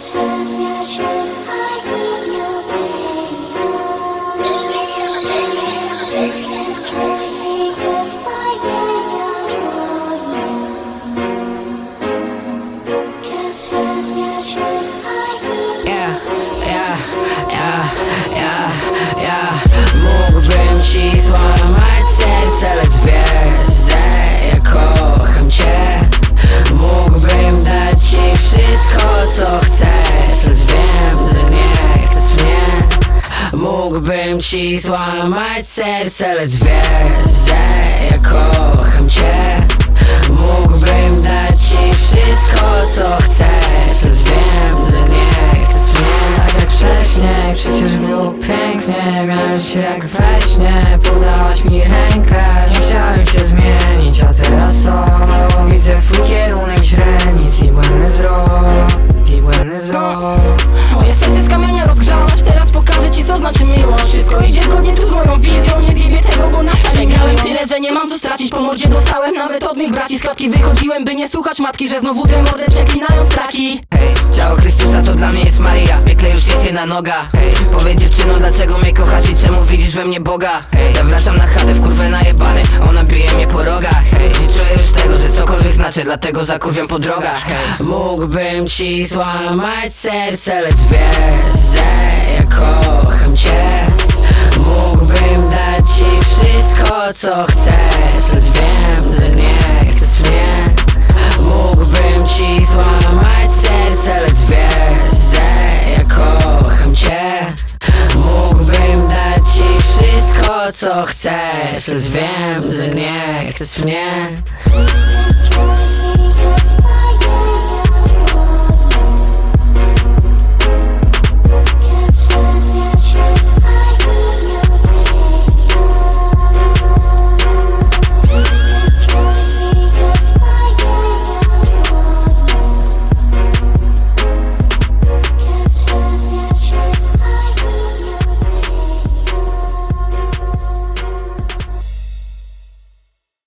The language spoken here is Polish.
Yes. Ci złamać serce, lecz wiesz, że ja kocham cię. Mógłbym dać ci wszystko, co chcesz, lecz wiem, że nie chcesz mnie. Tak jak wcześniej, przecież było pięknie Miałem się jak we śnie, podałaś mi rękę Nie chciałem się zmienić, stracić Po mordzie dostałem nawet od mych braci Z klatki. Wychodziłem, by nie słuchać matki Że znowu tę mordę przeklinają straki. Hej, ciało Chrystusa to dla mnie jest Maria. Piekle już jest jedna noga. Hej, powiedz dziewczyno dlaczego mnie kochasz i czemu widzisz we mnie Boga? Hej, ja wracam na chatę w kurwę najebany Ona bije mnie po rogach. Hej, nie czuję już tego, że cokolwiek znaczy Dlatego zakuwiam po drogach. Hej, mógłbym ci złamać serce Lecz wiesz, że wszystko co chcesz Lecz wiem, że nie chcesz mnie. Mógłbym ci złamać serce, lecz wiesz, że ja kocham cię. Mógłbym dać ci wszystko, co chcesz, lecz wiem, że nie chcesz mnie